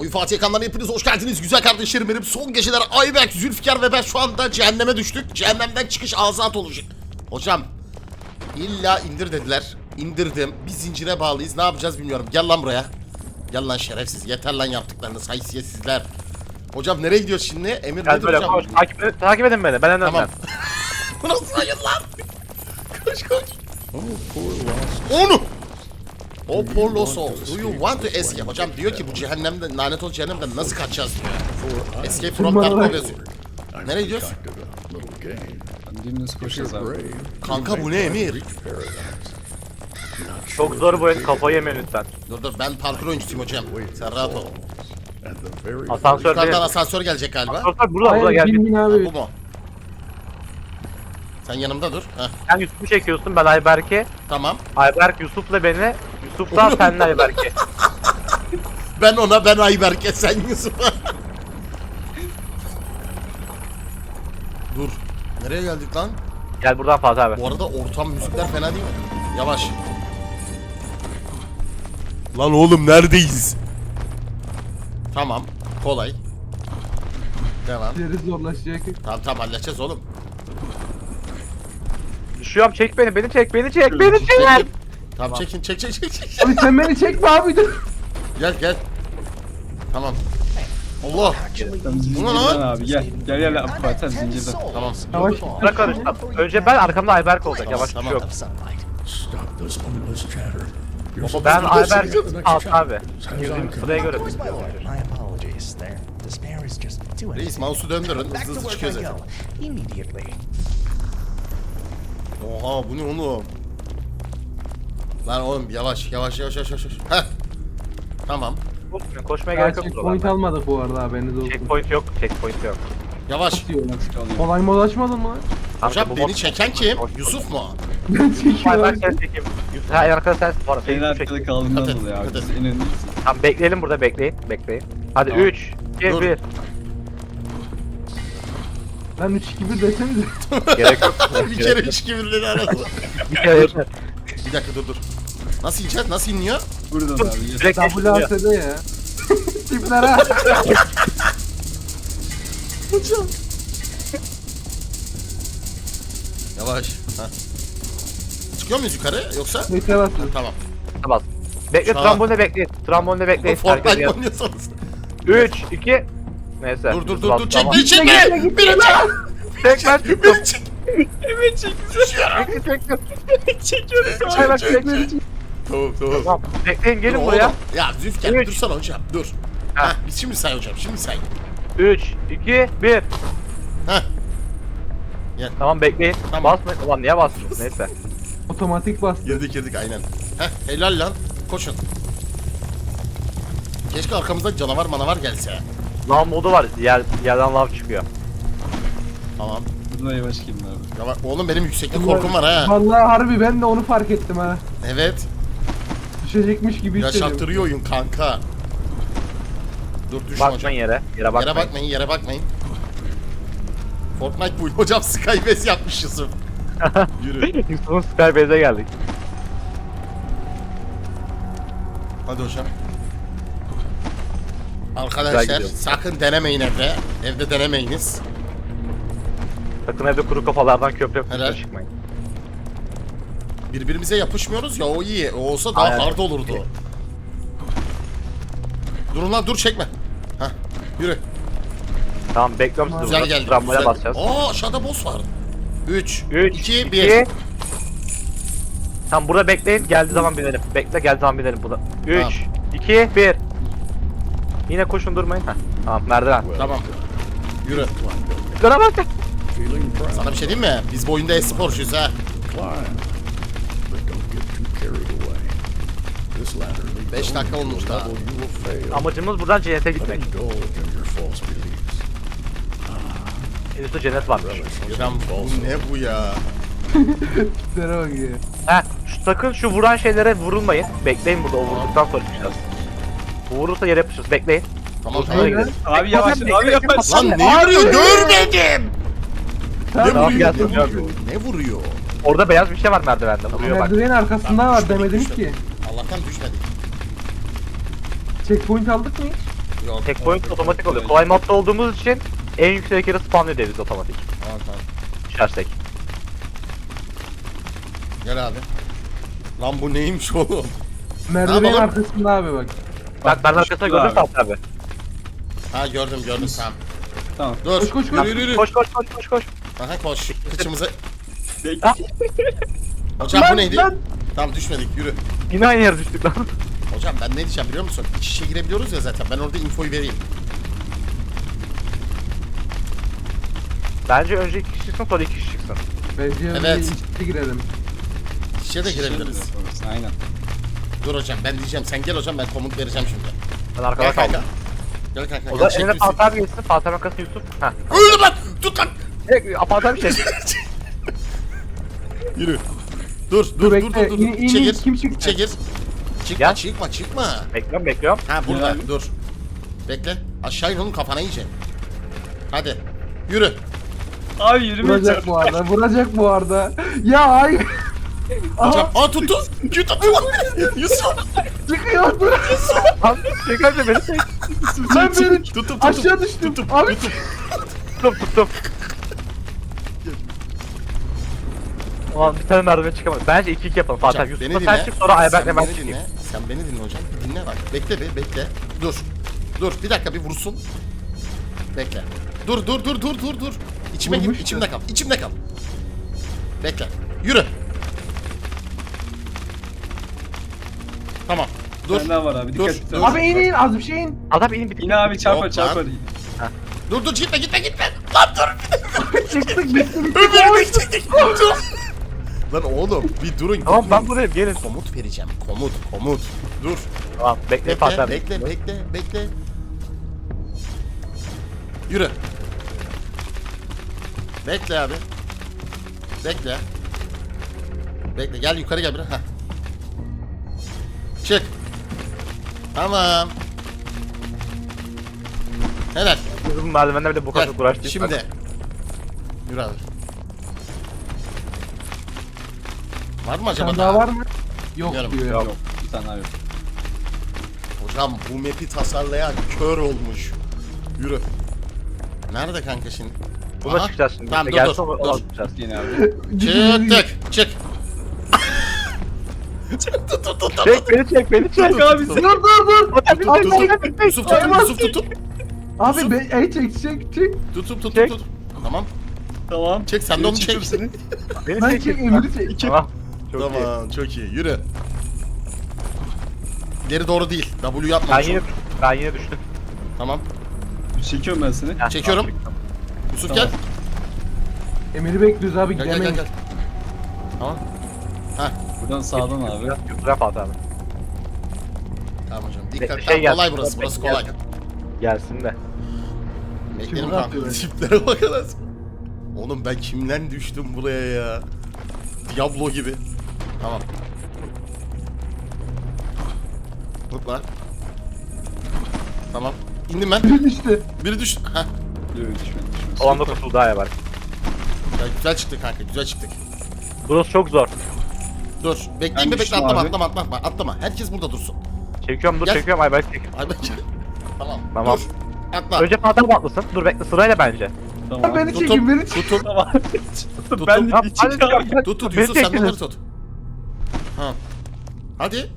Oyun Fatih kanalına hepiniz hoş geldiniz güzel kardeşlerim benim. Son geceler Ayberk, Zülfikar ve ben şu anda cehenneme düştük. Cehennemden çıkış azat olacak. Hocam illa indir dediler. İndirdim. Biz zincire bağlıyız. Ne yapacağız bilmiyorum. Gel lan buraya. Gel lan şerefsiz. Yeter lan yaptıklarınız haysiyetsizler. Hocam nereye gidiyoruz şimdi? Emir Gel nedir böyle hocam? koş. Takip, takip edin beni. Ben önden. Tamam. Bu nasıl hayır lan? koş koş. Onu. O poor lost soul. Do you want to escape? Hocam diyor ki bu cehennemden, lanet ol cehennemden nasıl kaçacağız diyor. Escape from Tarkov yazıyor. Nereye gidiyoruz? Dümdüz koşuyoruz abi. Kanka bu ne Emir? Çok zor bu oyun. Kafayı yemeyin lütfen. Dur dur ben parkur oyuncusuyum hocam. Sen rahat ol. Asansör değil. Yukarıdan asansör gelecek galiba. Asansör burada burada Hayır bin abi. bu mu? Sen yanımda dur. Heh, Sen Yusuf'u çekiyorsun ben Ayberk'i. tamam. Ayberk Yusuf'la beni. Yusuf da senle Ayberk'i. Ben ona ben Ayberk'e sen Yusuf'a. dur. Nereye geldik lan? Gel buradan Fatih abi. Bu arada ortam müzikler fena değil mi? Yavaş. Lan oğlum neredeyiz? Tamam. Kolay. Devam. İşleri zorlaşacak. Tamam tamam halledeceğiz oğlum. Düşüyorum çek beni. Beni çek. Beni çek. Beni çek. Tamam çekin çek çek çek çek. Abi sen beni çekme abi dur. Gel gel. Tamam. Allah. Bu ne lan? abi gel. Gel gel abi Fatih zincirden. Tamam. Yavaş. Bırak karıştım. Önce ben arkamda Ayberk olacak. Yavaş Tamam, yok. Stop this pointless chatter. Baba, Ben Ayberk Fatih abi. Girdiğim sıraya göre. Reis mouse'u döndürün. Hızlı hızlı çıkıyor zaten. Oha bu ne oğlum? Lan oğlum yavaş yavaş yavaş yavaş yavaş. Heh. Tamam. Koşmayın, Koşmaya gerek yok checkpoint buralarda. almadık bu arada haberiniz olsun. Checkpoint yok. Checkpoint yok. Yavaş. Diyor. Nasıl kalıyor? Kolay mod açmadın mı lan? Hocam bu beni bot- çeken kim? Yusuf mu? Ben çekiyorum. Ayberk sen çekeyim. Yusuf her arkada sen var. En Beni arkada çek. kaldığından Hadi, dolayı abi. hadi. Biz en öndeyiz. Tamam bekleyelim burada bekleyin. Bekleyin. Hadi Tamam. 3, 2, Dur. 1. Lan 3 2 1 desenize. Gerek yok. bir kere üç kibirli arası. Bir kere yeter. Bir dakika dur dur. Nasıl ineceğiz? Nasıl iniyor? Buradan abi. WASD ya. Tiplere. Hocam. Yavaş. Ha. Çıkıyor muyuz yukarı yoksa? Neyse basın. Tamam. Bas. Bekle Sağ. trambolde bekleyin. Trambolde. Fortnite Herkes mi oynuyorsanız? 3, 2. Neyse. Dur dur dur bas- dur tamam. çekme çekme. Beni çek. Çek çıktım. Beni çek. Çekti çekti. Çekiyorum. Ayberk çek. Tamam tamam. Tamam. Bekleyin Dur gelin oğlum. buraya. Ya Zülfikar Üç. dursana hocam dur. Ha. Heh, biz şimdi say hocam şimdi say. 3, 2, 1. Heh. Tamam bekleyin. Tamam. Basmayın. Ulan niye basmıyorsun? Neyse. Otomatik bastı. Girdik girdik aynen. Heh helal lan. Koşun. Keşke arkamızda canavar manavar gelse. Lav modu var. Yer, yerden lav çıkıyor. Tamam. Buradan yavaş gelin abi. Yavaş. Oğlum benim yükseklik korkum var ha. Vallahi harbi ben de onu fark ettim ha. Evet. Düşecekmiş gibi hissediyorum. Yaşattırıyor oyun kanka. Dur düşme hocam. Bakmayın yere. Yere bakmayın. Yere bakmayın yere bakmayın. Fortnite bu. Hocam Skybase yapmış Yusuf. Yürü. Yusuf'un Skybase'e geldik. Hadi hocam. Güzel Arkadaşlar gidiyor. sakın denemeyin evde. Evde denemeyiniz. Sakın evde kuru kafalardan köprü Helal. yapıp çıkmayın. Birbirimize yapışmıyoruz ya o iyi. O olsa daha Aynen. hard olurdu. Durun lan dur çekme. Hah yürü. Tamam bekliyorum sizi Güzel burada. geldi. Tramvaya Güzel. basacağız. Aa aşağıda boss var. 3, 3, 2, 2, 1. Tamam burada bekleyin. Geldiği zaman binelim. Bekle geldiği zaman binelim burada. 3, Tamam. 2, 1. Yine koşun durmayın. Heh. Tamam merdiven. Tamam. Yürü. Yukarı bak. Sana bir şey diyeyim mi? Biz bu oyunda e-sporcuyuz ha. 5 dakika olmuş daha. Amacımız buradan cennete gitmek. Elif'te ah. cennet varmış. Hocam ne bu ya? Sene bak ya. Heh, şu- sakın şu vuran şeylere vurulmayın. Bekleyin burada o vurduktan sonra çıkacağız. Bu vurursa yere yapışırız. Bekleyin. Tamam tamam. Sonra. Abi yavaş, abi yavaş. Lan ne vuruyor? Görmedim. Ne Tamam, vuruyor? Ne vuruyor? Ne vuruyor? Orada beyaz bir şey var merdivende. Vuruyor bak. Merdivenin arkasında var demedim ki. Allah'tan düşmedik. Checkpoint aldık mı hiç? Yok. Checkpoint otomatik oluyor. Kolay modda olduğumuz için en yüksek yere spamlıyor deviz otomatik. Tamam tamam. Düşersek. Gel abi. Lan bu neymiş oğlum? Merdivenin arkasında abi bak. Bak ben arkasına gördüm abi. Fatih abi. Ha gördüm gördüm tamam. Tamam. Dur. Koş, koş, yürü koş. yürü yürü. Koş koş koş koş koş. Aha koş. Kıçımıza. Hocam bu neydi? Tamam düşmedik yürü. Yine aynı yere düştük lan. Hocam ben ne diyeceğim biliyor musun? İç içe girebiliyoruz ya zaten. Ben orada infoyu vereyim. Bence önce iki kişi çıksın sonra iki kişi çıksın. Bence Evet. evet. girelim. İçe de girebiliriz. Aynen. Dur hocam ben diyeceğim. Sen gel hocam ben komut vereceğim şimdi. Ben arkada Gel kanka. kaldım. Gel kanka. O Gel zaman eline Fatih abi geçsin. Fatih abi arkasına Yusuf. Heh. Öldü lan. Tut lan. Direkt Fatih abi şey. Yürü. Dur dur dur bekle, dur dur. in- in- İçe in, gir. kim çıktı? İçe gir. Çıkma Gel. çıkma çıkma. bekliyorum bekliyorum. Ha burada abi. dur. Bekle. Aşağı in oğlum kafana iyice. Hadi. Yürü. Abi yürümeye Vuracak bu arada. Vuracak bu arada. Ya hayır. Hocam Aha aa tuttu. Tuttu. Yusuf. çıkıyor dur. Abi çekerse beni çek. Ben beni Tuttum tuttum. aşağı düştüm. Tuttum. Abi Tuttum tuttum. Ulan bir tane merdiven çıkamadım. Bence 2-2 yapalım Fatih Hocam, sen çık sonra Ayberk'le ben çıkayım. Sen beni dinle hocam. Bir dinle bak. Bekle bir bekle. Dur. Dur bir dakika bir vursun. Bekle. Dur dur dur dur dur dur. İçime gir. İçimde kal. İçimde kal. Bekle. Yürü. Tamam. Dur. Dur. daha var abi Dur, dikkat et. dur. abi in in az bir şey in. Adam inin bitti. Yine abi çarpar Yok çarpar. lan. Dur dur gitme gitme gitme. Lan dur. Çıktık bitti bitti. Öbürünü çektik. Dur. Lan oğlum bir durun. Tamam ben buradayım gelin. Komut vereceğim. Komut komut. Dur. Tamam Fatih Bekle, abi. bekle, bekle, bekle. Yürü. Bekle abi. Bekle. Bekle, gel yukarı gel bir. Heh. Çık. Tamam. Helal. Bizim merdivenler bile bu kadar Gel. uğraştıysak. Şimdi. Yürü abi. Var mı acaba Sen daha var mı? Yok Bilmiyorum. diyor. Yok. Yok bir tane abi. Hocam bu map'i tasarlayan kör olmuş. Yürü. Nerede kanka şimdi? Buna Aha. çıkacağız şimdi. Tamam dur Gelsin dur. ona dur. çıkacağız. Yine abi. Çıktık. Çık. tut tut tut tut. Çek beni çek beni çek. abi Dur dur dur. Çek, tut. çek, çek. Yusuf tut, Yusuf tut, tut, Abi be, ey çek çek çek. tut, tut, tut, Çek. tut. Tamam. Tamam. Çek sen de onu çek. Beni Ben çek. çek Emir'i çek. Tamam. Çok iyi. Tamam, çok iyi. Yürü. İleri doğru değil. W yapma. Ben yine, ben yine düştüm. Tamam. Çekiyorum ben seni. Heh, Çekiyorum. tamam, çıktım. Yusuf Tamam. gel. Emir'i bekliyoruz abi Gel gel gel. gidemeyiz. gel. Tamam. Hah. Buradan sağdan abi. Biraz götüren Fatih abi. Tamam hocam. Şey Dikkat. Tamam, gelsin, kolay burası. bekle, Burası kolay. gelsin. De. Bekleyelim Kim kanka. atıyor? Tiplere bakarız. Oğlum ben kimden düştüm buraya ya? Diablo gibi. Tamam. Hopla. Tamam. İndim ben. Biri düştü. Biri düştü. Heh. Yok düşmedi düşmedi. O anda kurtuldu daha var. Ya güzel çıktık kanka. Güzel çıktık. Burası çok zor. Dur. Bekleyin Ben bekle düştüm atlama abi. atlama atlama atlama. Herkes burada dursun. Çekiyorum dur Gel. çekiyorum ay belki çekiyorum. Ay bekle. Tamam. Tamam. Dur. Atla. Önce Fatih abi atlasın. Dur bekle sırayla bence. Tamam. Beni çekin beni çekin. Tutum. Tamam. Tutum. ben de Tamam, bir hadi çıkar. Tut tut Beni Yusuf sen çektiniz. onları tut. Ha. Hadi.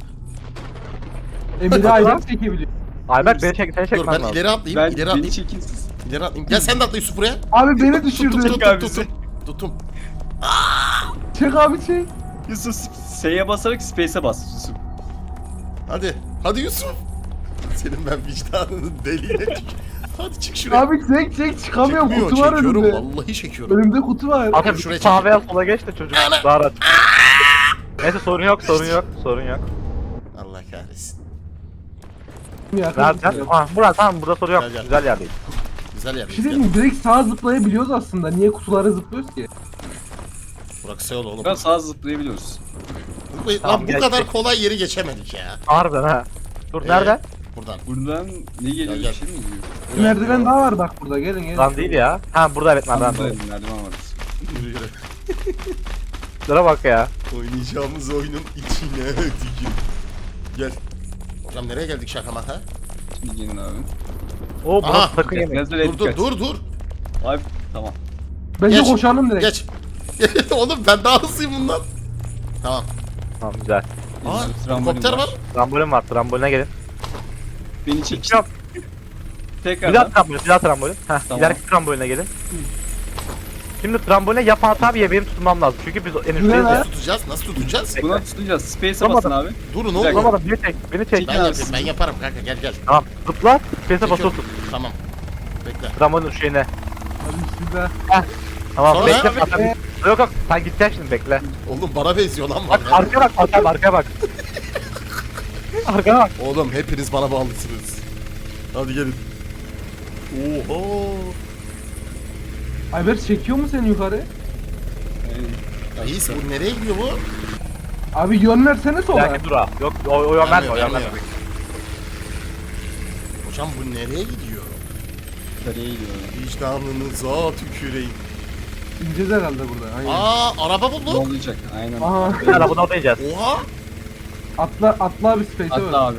Emir'i ayrı çekebiliyor. Ayberk beni çek, seni Dur çekmen ben lazım. ileri atlayayım. Ben ileri beni atlayayım. çekin siz. İleri atlayayım. Gel sen de atla Yusuf buraya. Abi beni Tut tut düşürdü. tut abi tut bizi. tut. Tutum. Çek abi çek. Yusuf S'ye basarak space'e bas Yusuf. Hadi. Hadi Yusuf. Senin ben vicdanının deliğine tük. Hadi çık şuraya. Abi çek çek çıkamıyorum Çekmiyor, kutu var çekiyorum. önümde. Vallahi çekiyorum. Önümde kutu var. Abi şuraya sağ çekeyim. veya sola geç de çocuk Ana. daha rahat. Neyse sorun yok sorun yok sorun yok. Allah kahretsin. Nereden? Ah burada tamam burada sorun yok. Gel, gel. Güzel yerdeyiz. Güzel yer. Bir şey diyeyim mi? Direkt sağa zıplayabiliyoruz aslında. Niye kutulara zıplıyoruz ki? Burak yol oğlum. Biraz sağa zıplayabiliyoruz. Lan Tamam, bu gel, kadar kolay yeri geçemedik ya. Harbiden ha. Dur Ee, nereden? Buradan. Buradan ne geliyor Gel, bir şey mi geliyor? Bir merdiven daha var bak burada. Gelin gelin. Lan değil ya. Ha burada evet merdiven. Burada merdiven var. Yürü yürü. Şuna bak ya. Oynayacağımız oyunun içine dikin. Gel. Hocam nereye geldik şaka maka? Gelin abi. Oo Aha. burası sakın yemeyin. Nazar Dur dur dikkat. dur dur. Abi tamam. Bence Geç. koşalım direkt. Geç. Oğlum ben daha hızlıyım bundan. Tamam. Tamam güzel. Aa, Trambolin helikopter var. Trambolin var. Tramboline gelin. Beni çek. Yok. Tekrar. Bir daha trambolin. Bir daha trambolin. Heh, Tamam. ileriki tramboline gelin. Şimdi tramboline yapan tabiye benim tutmam lazım. Çünkü biz en üstteyiz ya. Tutacağız. Nasıl tutacağız? Buna tutacağız. Space'e basın abi. Durun oğlum. Tutamadım. Beni çek. Beni çek. Ben yapayım. Ben yaparım kanka gel gel. Tamam. Zıpla. Space'e basılı tut. Tamam. Bekle. Trambolin şeyine. Hadi size. Tamam Sonra? bekle. Fatih. Yok yok. Sen gideceksin şimdi bekle. Oğlum bana benziyor lan Bak arkaya bak Fatih abi arkaya bak. arkaya bak. Oğlum hepiniz bana bağlısınız. Hadi gelin. Oho. Ayber çekiyor mu seni yukarı? Ee, Reis bu nereye gidiyor bu? Abi yön versene Bir sola. dakika dur ha. Yok o, o yön verme o yön verme. Hocam bu nereye gidiyor? Nereye gidiyor? Vicdanınıza tüküreyim. İneceğiz herhalde burada. Aynen. Aa araba bulduk. olacak? Aynen. Aha. Bir arabada oynayacağız. Oha. Atla atla abi space'e Atla ver. abi.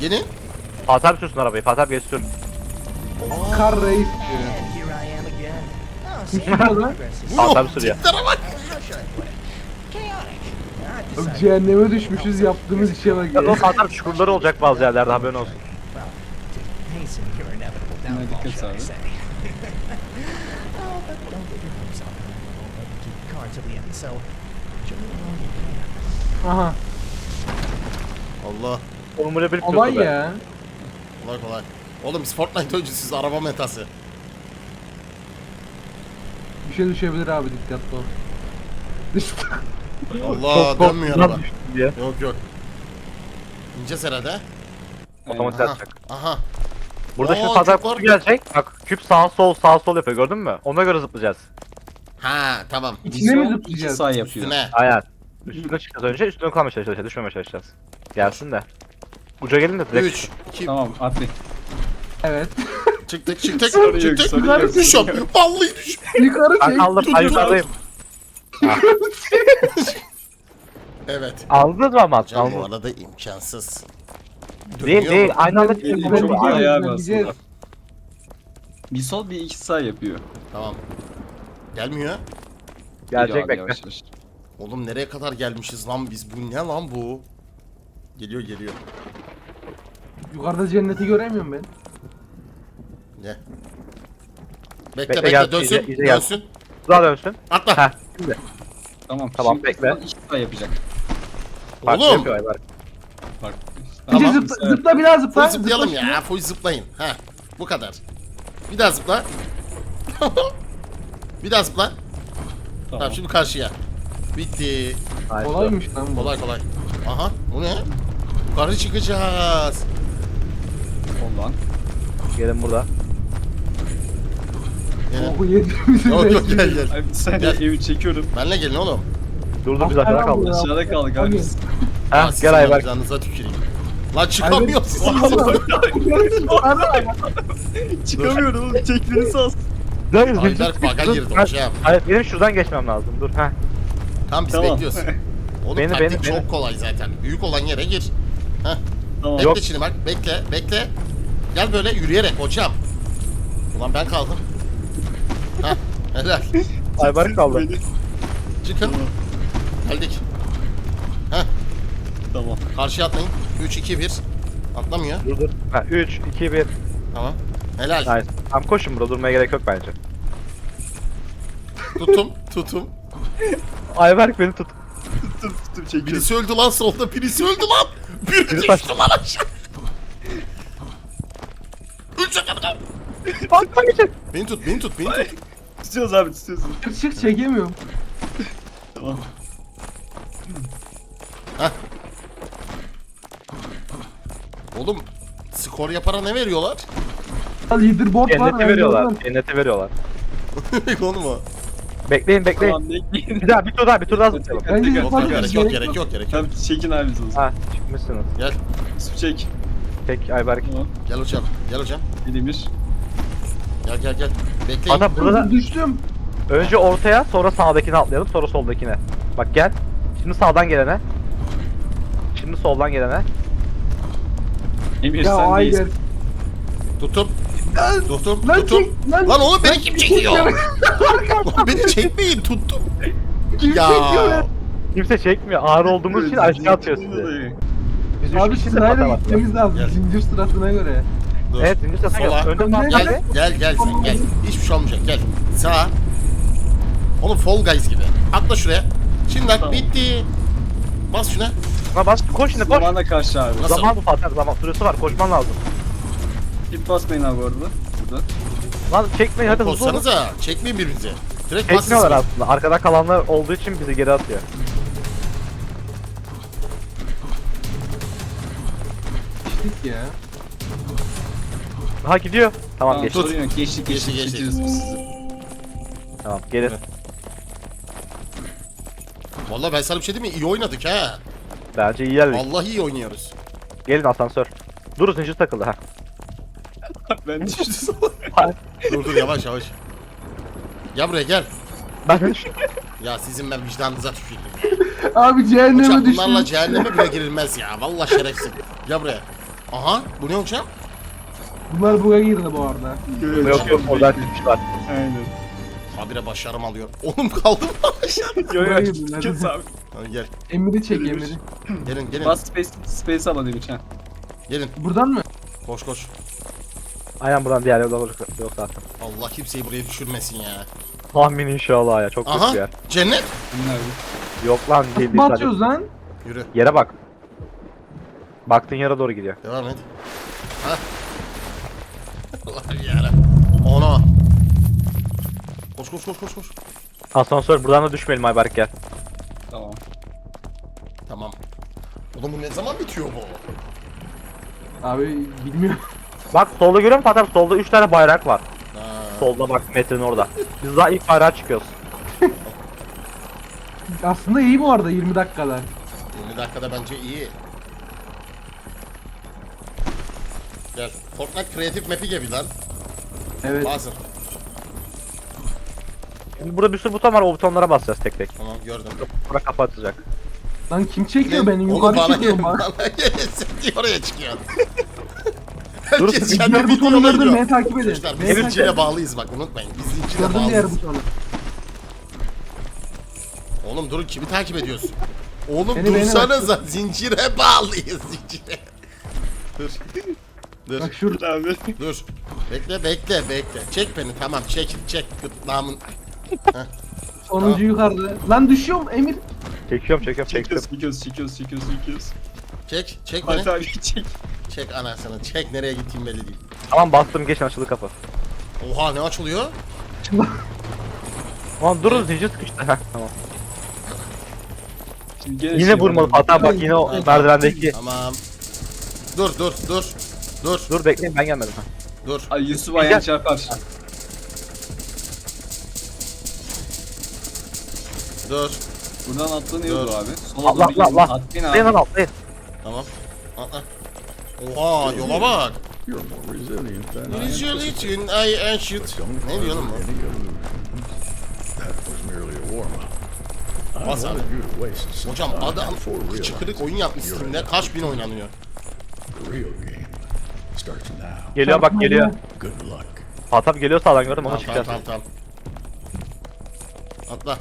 Gelin. Fatih abi sürsün arabayı. Fatih abi geç sür. Kar reis diyor. See, sürüyor Oğlum Cehenneme düşmüşüz yaptığımız işe bak Ya, ya. o Fatih abi çukurları olacak bazı yerlerde haberin olsun. Buna dikkat abi. Aha. Allah. Formula 1 Olay pilotu be. ya. Kolay kolay. Oğlum Fortnite oyuncusuyuz araba metası. Bir şey düşebilir abi dikkatli ol. Düştü. Allah dönmüyor araba. diye. Yok yok. İneceğiz herhalde. Otomatik Aha. atacak. Aha. Burada Oo, şimdi abi çok gelecek. Bak küp sağ sol sağ sol yapıyor gördün mü? Ona göre zıplayacağız. Ha tamam. İçine mi zıplayacağız? sağ yapıyor. Üstüne. Aynen. Üstüne çıkacağız önce. Üstüne kalmaya çalışacağız. Düşmemeye çalışacağız. Gelsin de. Uca gelin de direkt. 3 2 Tamam atlayın. Evet. çıktık çıktık Sorun yok, çıktık. sorun yok. Düşüyorum. Vallahi düş. Yukarı Ben çek. dur. yukarıdayım. Evet. Aldınız mı ama? Hocam bu Aldınız. arada imkansız. Değil Dönüyor değil. mu? Aynı anda Ben çıkıyor. gidiyorum, Çok- ben basın. gideceğiz. Bir sol bir iki sağ yapıyor. Tamam. Gelmiyor. Geliyor Gelecek abi bekle. yavaş yavaş. Oğlum nereye kadar gelmişiz lan biz? Bu ne lan bu? Geliyor geliyor. Yukarıda cenneti göremiyorum ben. Ne? Bekle Bekle, bekle, gel, dönsün iyice- iyice gel. dönsün. Daha dönsün. Atla. Heh. Tamam. Tamam, şimdi bekle. iki sağ yapacak. Farklı Oğlum. yapıyor Ayber. Bak. Bir de Tamam. zıpla, zıpla bir daha zıpla. Full zıplayalım Zıpla ya. Full zıplayın. Ha. Bu kadar. Bir daha zıpla. bir daha zıpla. Tamam. Tamam. şimdi karşıya. Bitti. Nice. Kolaymış lan bu. Kolay kolay. Aha bu ne? Yukarı çıkacağız. Ondan. Gelin burada. Yine. Oku yediğimizi Yok yok gel gel. Abi bir saniye Gel. evi çekiyorum. Benle gelin oğlum. Dur dur biz aşağıda kaldık. ya. Aşağıda kaldık abi. Biz. Ha sizin gel Ayber. yanınıza tüküreyim. Lan çıkamıyoruz. Çıkamıyorum oğlum. Çektiğini sağ Hayır, Ayberk baga girdi hocam. Hayır benim şuradan geçmem lazım. Dur ha. Tamam biz Tamam. bekliyoruz. Oğlum Beni, taktik beni, çok beni. kolay zaten. Büyük olan yere gir. Heh. Tamam. Bekle Yok. şimdi bak. Bekle. Bekle. Gel böyle yürüyerek hocam. Ulan ben kaldım. Helal. Ayber kaldı. Çıkın. Geldik. Heh. Tamam. Karşıya atlayın. 3, 2, 1. Atlamıyor. Dur dur. Ha 3 2 1. Tamam. Helal. Nice. Tamam koşun burada durmaya gerek yok bence. Tutum. Tutum. Ayberk beni tut. Tuttum tuttum çekiyorum. Birisi öldü lan solda. Birisi öldü lan. Biri Biri düştü lan aşağı. Üç dakika. Bak bak geçin. Beni tut, beni tut, beni tut. Tutuyoruz abi tutuyoruz. Çık çık çekemiyorum. Tamam. Oğlum skor yapara ne veriyorlar? Leaderboard var. Cenneti ben veriyorlar. Cenneti veriyorlar. Konu mu? Bekleyin bekleyin. Tamam bekleyin. Bir daha bir tur daha bir tur daha zıplayalım. Bence Yok, Yok gerek yok gerek yok gerek yok. Tamam çekin abi o zaman. Ha çıkmışsınız. Gel Su çek. Tek Ayberk. Tamam. gel hocam gel hocam. Demir. Gel gel gel. Bekleyin. Adam burada Düştüm. önce ortaya sonra sağdakine atlayalım sonra soldakine. Bak gel. Şimdi sağdan gelene. Şimdi soldan gelene. Emir Ya sen Ayber. değilsin. Tuttum. Lan çek, lan- Lan oğlum beni lan kim çek çekiyor? Lan beni çekmeyin tuttum. Kim çekiyor Ya. Kimse çekmiyor. Ağır olduğumuz için aşağı atıyor sizi. Biz üç Abi kişi sırayla patlamadık. gitmemiz lazım. Gel. Zincir sırasına göre. Dur. Evet zincir sesine Sola. gel. Önden Gel. gel. Gel sen gel. Hiçbir şey olmayacak gel. Sağa. Oğlum Fall Guys gibi. Atla şuraya. Şimdiden Tamam. bitti. Bas şuna. Ama bas koş şimdi koş. Zamana karşı abi. Nasıl? Zaman bu Fatih zaman süresi var koşman lazım. Git basmayın abi orada. Burada. Lan çekmeyin hadi hızlı olun. Bozsanıza. Çekmeyin birbirinizi. Direkt bas Çekmiyorlar aslında. Arkada kalanlar olduğu için bizi geri atıyor. Gittik ya. Ha gidiyor. Tamam, Tamam geçti. sorun yok. Geçtik Geçti, geçtik. geçti. Geçeceğiz biz sizi. Tamam gelir. Vallahi ben sana bir şey diyeyim mi? İyi oynadık ha. Bence iyi yerlik. Vallahi iyi oynuyoruz. Gelin asansör. Dur zincir takıldı ha. Ben düştüm. Dur dur yavaş yavaş. Gel buraya gel. Ben de düştüm. Ya sizin ben vicdanınıza tüküreyim. Abi cehenneme düştük. bunlarla cehenneme bile girilmez ya. Vallahi şerefsiz. Gel buraya. Aha bu ne hocam? Bunlar buga girdi bu arada. Yok yok oradan çıkmışlar. Aynen. Habire başarım alıyor. Oğlum kaldım aşağı. Yo Buraya yo. girdiler. Kes abi. Hadi gel. Emiri çek emiri. Gelin gelin. Bas space, space ama demiş ha. Gelin. Buradan mı? Koş koş. Aynen buradan diğer yolda yok, yok zaten. Allah kimseyi buraya düşürmesin ya. Tahmin inşallah ya çok kötü bir Aha yer. cennet. Bunlar bir. Yok lan değil değil Batıyoruz sadece. lan. Yürü. Yere bak. Baktığın yere doğru gidiyor. Devam et. Ha. Ona. Koş koş koş koş koş. Asansör buradan da düşmeyelim Ayberk gel. Tamam. Tamam. Oğlum bu ne zaman bitiyor bu? Abi bilmiyorum. Bak solda görüyor musun Fatih? Solda 3 tane bayrak var. Ha. Solda bak metrenin orada. Biz daha ilk bayrağa çıkıyoruz. Aslında iyi bu arada 20 dakikada. 20 dakikada bence iyi. Gel. Fortnite kreatif map'i gibi lan. Evet. Hazır. Şimdi burada bir sürü buton var o butonlara basacağız tek tek. Tamam gördüm. Bura kapatacak. Lan kim çekiyor beni? Yukarı bana çekiyor. Bana. Sen diye oraya çıkıyorsun. Dur, Herkes Diğer kendi butonu videolarını gördün oynuyor. beni takip edin. Çocuklar biz Beni takip zincire bağlıyız bak unutmayın. Biz zincire Gördüm diğer bağlıyız. butonu. Oğlum durun kimi takip ediyorsun? Oğlum Beni, beni dursanıza zincire bağlıyız zincire. Dur. Dur. Bak şurada. Abi. Dur. Bekle bekle bekle. Çek beni tamam çek çek gırtlağımın. Sonuncu yukarıda. Lan düşüyor mu Emir? Çekiyorum çekiyorum çektim. Çekiyoruz, çekiyoruz, çekiyoruz, çekiyoruz, çekiyoruz. Çek çek beni. Fatih abi çek. Çek anasını çek nereye gittiğim belli değil. Tamam bastım geçin açıldı kapı. Oha ne açılıyor? Aman durun zincir sıkıştı. Heh, tamam. Şimdi gene Yine şey vurmalı var. Fatih bak yine o merdivendeki. Tamam. Dur dur dur. Dur Dur bekleyin ben gelmedim. Ha. Dur. Ay Yusuf ayağını çarpar. Dur. Buradan atlanıyordu Dur. abi. Sola Allah doğru Allah gidiyor. Allah. Atlayın Atlayın lan abi. atlayın. Tamam. Atla. Oha yola bak. You're more resilient than I anticipated. ancient. Don't Ne diyor lan harbor bu? any illusions. That was merely a warm-up. I Bas abi. wanted you to waste some Hocam time adam before kıçı realizing kırık oyun yapmış you're Steam'de. Kaç bin oynanıyor. The real game starts now. Geliyor bak geliyor. Abi geliyor sağdan gördüm ona Tamam tamam çıkacağız. tamam. tamam. Atla.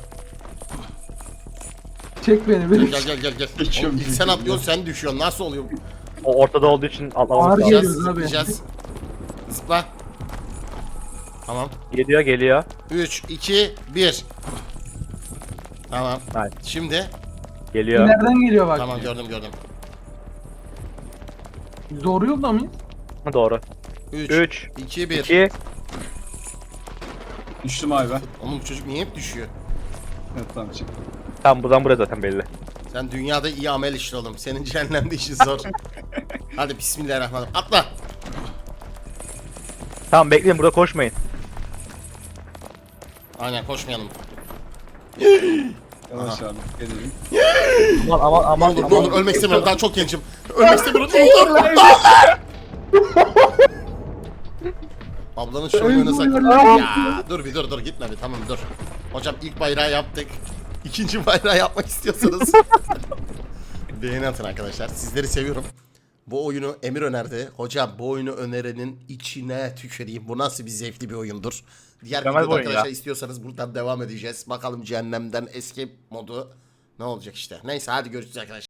Çek beni. Gel beni. gel gel gel. gel. Geçiyorum Oğlum, ilk sen çünkü. atlıyorsun sen düşüyorsun. Nasıl oluyor? bu? O ortada olduğu için atlamamız Ağır lazım. Zıplayacağız. Geliyoruz abi. Zıplayacağız. Zıpla. Tamam. Geliyor geliyor. 3, 2, 1. Tamam. Hayır. Şimdi. Geliyor. Nereden geliyor bak. Tamam gördüm gördüm. Doğru yolda mıyız? Doğru. 3, 3, 2, 1. 2. Düştüm abi ben. Oğlum bu çocuk niye hep düşüyor? Evet tamam çık. Tamam buradan buraya zaten belli. Sen dünyada iyi amel işin oğlum. Senin cehennemde işin zor. Hadi bismillahirrahmanirrahim. Atla. Tamam bekleyin burada koşmayın. Aynen koşmayalım. Yavaş abi. Gelelim. Aman aman Ne aman. olur ne aman. olur ölmek istemiyorum. Daha çok gencim. Ölmek istemiyorum. Ne olur. Ablanın şu oyunu sakın. Ya dur bir dur dur gitme bir tamam dur. Hocam ilk bayrağı yaptık. İkinci bayrağı yapmak istiyorsanız beğeni atın arkadaşlar. Sizleri seviyorum. Bu oyunu Emir önerdi. Hocam bu oyunu önerenin içine tüküreyim. Bu nasıl bir zevkli bir oyundur. Diğer Mükemmel videoda bir oyun arkadaşlar ya. istiyorsanız buradan devam edeceğiz. Bakalım cehennemden eski modu ne olacak işte. Neyse hadi görüşürüz arkadaşlar.